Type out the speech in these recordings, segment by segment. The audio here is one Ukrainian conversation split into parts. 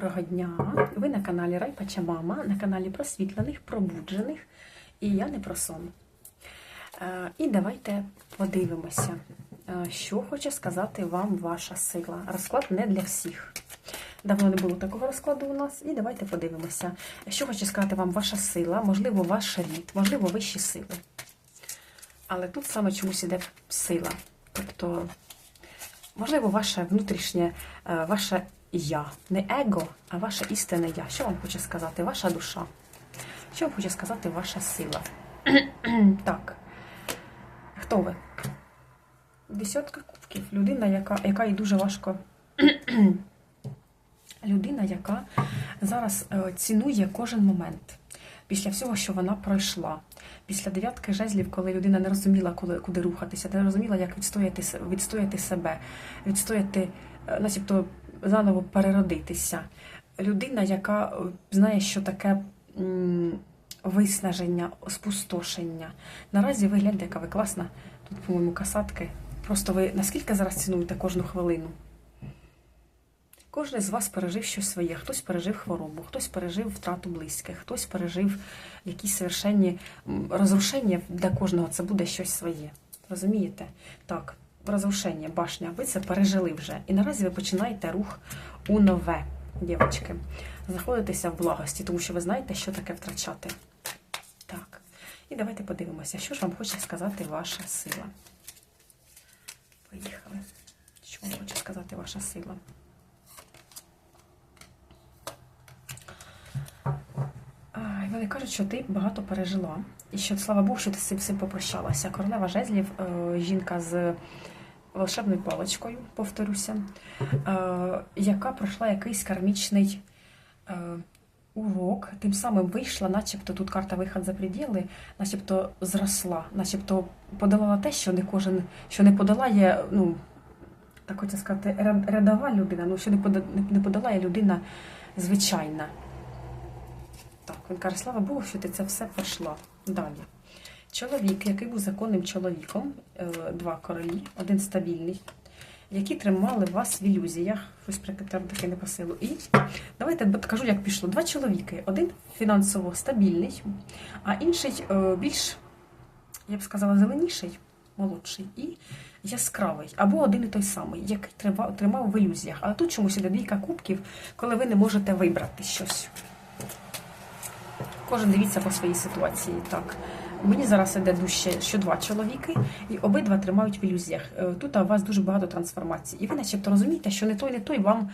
Доброго дня! Ви на каналі Райпача Мама, на каналі просвітлених, пробуджених, і я не про сон. Е, І давайте подивимося, е, що хоче сказати вам ваша сила. Розклад не для всіх. Давно не було такого розкладу у нас, і давайте подивимося, що хоче сказати вам ваша сила, можливо, ваш рід, можливо, вищі сили. Але тут саме чомусь іде сила. Тобто, можливо, ваше внутрішнє, е, ваше я. Не его, а ваше істинне я. Що вам хоче сказати? Ваша душа. Що вам хоче сказати ваша сила? так. Хто ви? Десятка кубків. Людина, яка, яка і дуже важко. Людина, яка зараз е, цінує кожен момент. Після всього, що вона пройшла, після дев'ятки жезлів, коли людина не розуміла, коли, куди рухатися, не розуміла, як відстояти, відстояти себе, відстояти, е, начебто заново переродитися. Людина, яка е, знає, що таке виснаження, спустошення. Наразі ви гляньте, яка ви класна. Тут, по-моєму, касатки. Просто ви наскільки зараз цінуєте кожну хвилину? Кожен з вас пережив щось своє. Хтось пережив хворобу, хтось пережив втрату близьких, хтось пережив якісь совершенні розрушення. Для кожного це буде щось своє. Розумієте? Так, розрушення, башня, ви це пережили вже. І наразі ви починаєте рух у нове, дівчатки. Знаходитеся в благості, тому що ви знаєте, що таке втрачати. Так. І давайте подивимося, що ж вам хоче сказати ваша сила. Поїхали. Що вам хоче сказати ваша сила? Вони кажуть, що ти багато пережила. І що, слава Богу, що ти з цим всім попрощалася. Королева жезлів, е, жінка з волшебною паличкою, повторюся, е, яка пройшла якийсь кармічний е, урок, тим самим вийшла, начебто тут карта вихід за приділи, начебто зросла, начебто подолала те, що не кожен, що не подолає, ну, так хочеться сказати, ря- рядова людина, ну що не подолає людина звичайна. Так, він каже, слава Богу, що ти це все пройшла. Далі. Чоловік, який був законним чоловіком, е, два королі, один стабільний, які тримали вас в ілюзіях, щось прикритав таке не по силу. І давайте кажу, як пішло. Два чоловіки. Один фінансово стабільний, а інший е, більш, я б сказала, зеленіший, молодший і яскравий, або один і той самий, який тримав в ілюзіях. Але тут чомусь іде двійка кубків, коли ви не можете вибрати щось. Кожен дивіться по своїй ситуації. Так. Мені зараз іде дужче, що два чоловіки, і обидва тримають в ілюзіях. Е, Тут у вас дуже багато трансформацій. І ви начебто розумієте, що не той, не той вам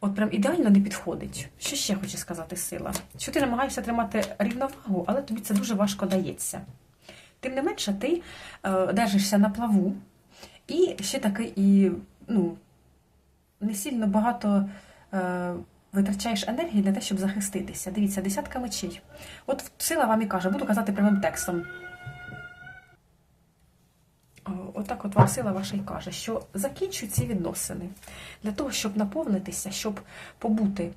от прям ідеально не підходить. Що ще хоче сказати сила? Що ти намагаєшся тримати рівновагу, але тобі це дуже важко дається. Тим не менше, ти е, держишся на плаву, і ще таки і ну, не сильно багато е, витрачаєш енергії для те, щоб захиститися. Дивіться, десятка мечей. От сила вам і каже, буду казати прямим текстом. Отак от вам сила ваша і каже, що закінчуй ці відносини для того, щоб наповнитися, щоб побути,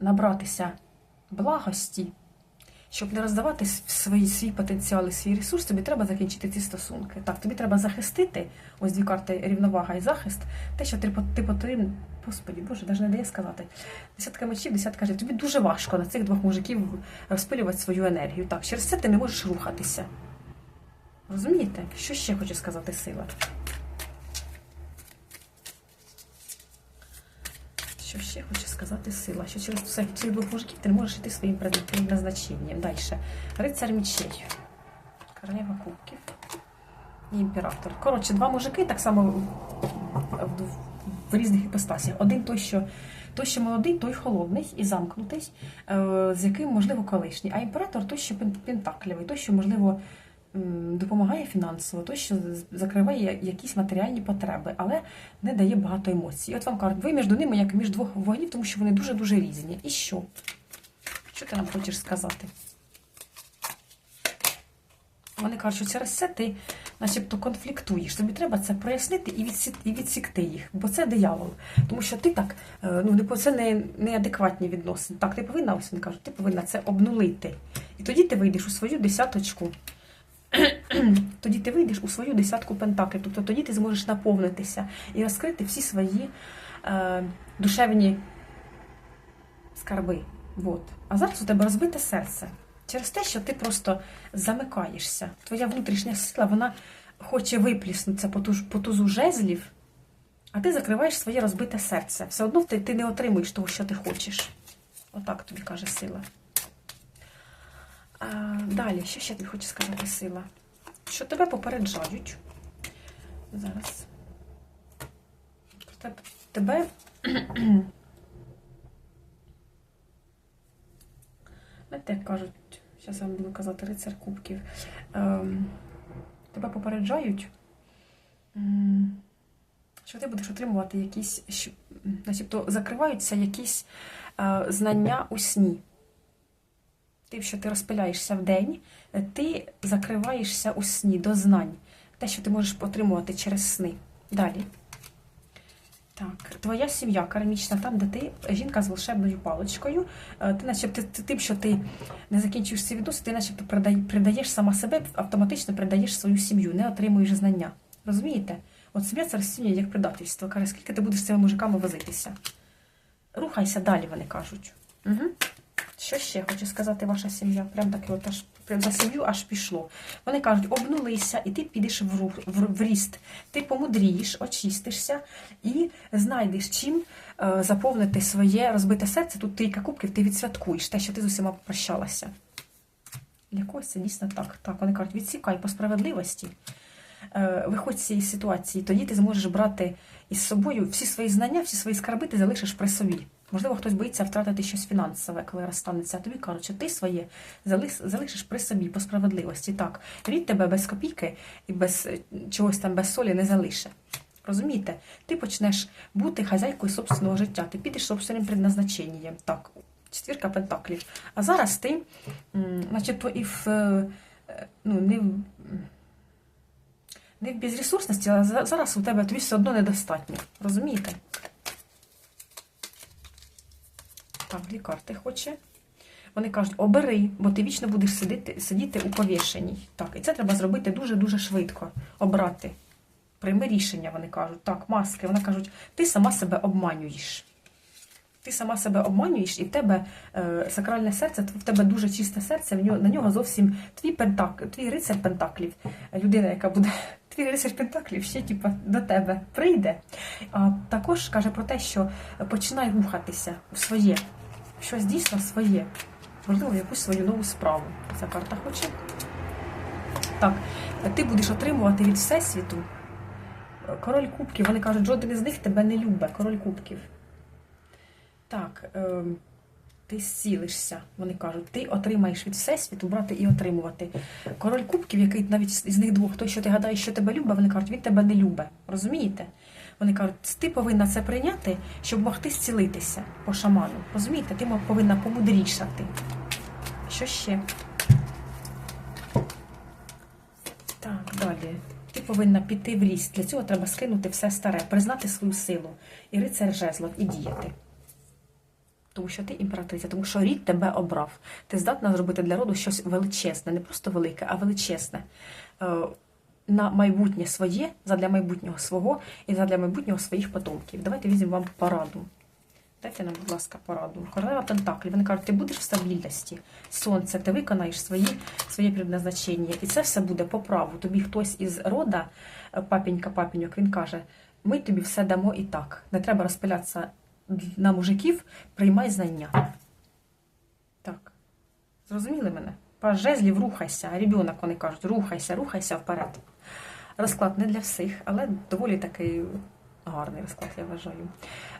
набратися благості, щоб не роздавати свої, свій потенціал і свій ресурс, тобі треба закінчити ці стосунки. Так, тобі треба захистити, ось дві карти рівновага і захист, те, що ти, ти потрібен. Господі, Боже, навіть не дає сказати. Десятка мечів, десятка життя. Тобі дуже важко на цих двох мужиків розпилювати свою енергію. Так, через це ти не можеш рухатися. Розумієте? Що ще хоче сказати сила? Що ще хоче сказати сила? Що через цих мужиків ти не можеш йти своїм предназначенням. Далі. Рицар мечей. Королева кубків. І імператор. Коротше, два мужики так само в, різних іпостасях. Один той, що той, що молодий, той холодний і замкнутий, е, з яким, можливо, колишній. А імператор той, що пен- пентаклівий, той, що, можливо, допомагає фінансово, той, що закриває якісь матеріальні потреби, але не дає багато емоцій. От вам кажуть, ви між ними як між двох вогнів, тому що вони дуже-дуже різні. І що? Що ти нам хочеш сказати? Вони кажуть, що через це ти начебто конфліктуєш. Тобі треба це прояснити і і відсікти їх, бо це диявол. Тому що ти так, е, ну це не неадекватні відносини. Так, ти повинна, ось вони кажуть, ти повинна це обнулити. І тоді ти вийдеш у свою десяточку. тоді ти вийдеш у свою десятку пентаклів. Тобто тоді ти зможеш наповнитися і розкрити всі свої е, душевні скарби. Вот. А зараз у тебе розбите серце. Через те, що ти просто замикаєшся. Твоя внутрішня сила, вона хоче випліснутися по, по тузу жезлів, а ти закриваєш своє розбите серце. Все одно ти, ти не отримуєш того, що ти хочеш. Отак тобі каже сила. А, далі, що ще тобі хоче сказати сила? Що тебе попереджають. Зараз. Тебе- Тебе. Знаєте, як кажуть, зараз я вам буду казати рицар кубків. Ем, тебе попереджають, що ти будеш отримувати якісь, начебто закриваються якісь е, знання у сні. Тим, що ти розпиляєшся в день, е, ти закриваєшся у сні до знань. Те, що ти можеш отримувати через сни. Далі. Так, твоя сім'я кармічна, там, де ти жінка з волшебною паличкою. Е, Ти, начебто, ти, тим, що ти не закінчуєш ці відносини, ти начебто придаєш сама себе, автоматично придаєш свою сім'ю, не отримуєш знання. Розумієте? От сім'я це розцінює як предательство. Каже, скільки ти будеш з цими мужиками возитися? Рухайся далі, вони кажуть. Угу. Що ще хоче сказати ваша сім'я? Прям таки, от аж прям за сім'ю аж пішло. Вони кажуть, обнулися, і ти підеш в, рух, в, в ріст. Ти помудрієш, очистишся і знайдеш чим е, заповнити своє розбите серце. Тут трійка кубків, ти відсвяткуєш те, що ти з усіма попрощалася. Для когось це дійсно так. Так, вони кажуть, відсікай по справедливості. Е, Виходь з цієї ситуації, тоді ти зможеш брати із собою всі свої знання, всі свої скарби ти залишиш при собі. Можливо, хтось боїться втратити щось фінансове, коли розстанеться. А тобі кажуть, що ти своє залишиш при собі по справедливості. Так, рід тебе без копійки і без е, чогось там без солі не залише. Розумієте? Ти почнеш бути хазяйкою собственного життя, ти підеш собственним предназначенням. Так, четвірка пентаклів. А зараз ти, начебто, і в е, ну, не в не в безресурсності, а зараз у тебе тобі все одно недостатньо. Розумієте? Так, дві карти хоче. Вони кажуть, обери, бо ти вічно будеш сидіти, сидіти у повішеній. Так, і це треба зробити дуже-дуже швидко. Обрати. Прийми рішення, вони кажуть. Так, маски. Вони кажуть, ти сама себе обманюєш. Ти сама себе обманюєш, і в тебе е, сакральне серце, в тебе дуже чисте серце, в нього, на нього зовсім твій пентак, твій рицар пентаклів, людина, яка буде, твій рицар пентаклів ще типу, до тебе прийде. А також каже про те, що починай рухатися у своє, щось дійсно своє, можливо, якусь свою нову справу. Ця карта хоче. Так, ти будеш отримувати від Всесвіту. Король кубків, вони кажуть, жоден із них тебе не любить, король кубків. Так, е, ти зцілишся, вони кажуть, ти отримаєш від Всесвіту брати і отримувати. Король кубків, який навіть із них двох, той, що ти гадаєш, що тебе любить, вони кажуть, він тебе не любить. Розумієте? Вони кажуть, ти повинна це прийняти, щоб могти зцілитися по шаману. Розумієте? Ти повинна помудрішати. Що ще? Так, далі. Ти повинна піти в ріст. Для цього треба скинути все старе, признати свою силу. І рицар жезлов, і діяти. Тому що ти імператриця, тому що рід тебе обрав. Ти здатна зробити для роду щось величезне, не просто велике, а величезне. На майбутнє своє, задля майбутнього свого і задля майбутнього своїх потомків. Давайте візьмемо вам пораду. Дайте нам, будь ласка, пораду. Королева Пентаклі. Вони кажуть, ти будеш в стабільності. Сонце, ти виконаєш свої, своє предназначення. І це все буде по праву. Тобі хтось із рода, е, папінька, папіньок, він каже: ми тобі все дамо і так. Не треба розпилятися на мужиків, приймай знання. Так. Зрозуміли мене? Паш жезлів, рухайся. Ребенок, вони кажуть, рухайся, рухайся вперед. Розклад не для всіх, але доволі такий гарний розклад, я вважаю.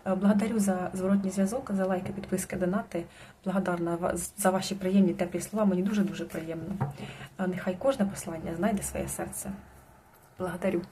Е, Благодарю за зворотній зв'язок, за лайки, підписки, донати. Благодарна за ваші приємні теплі слова. Мені дуже-дуже приємно. Е, Нехай кожне послання знайде своє серце. Благодарю.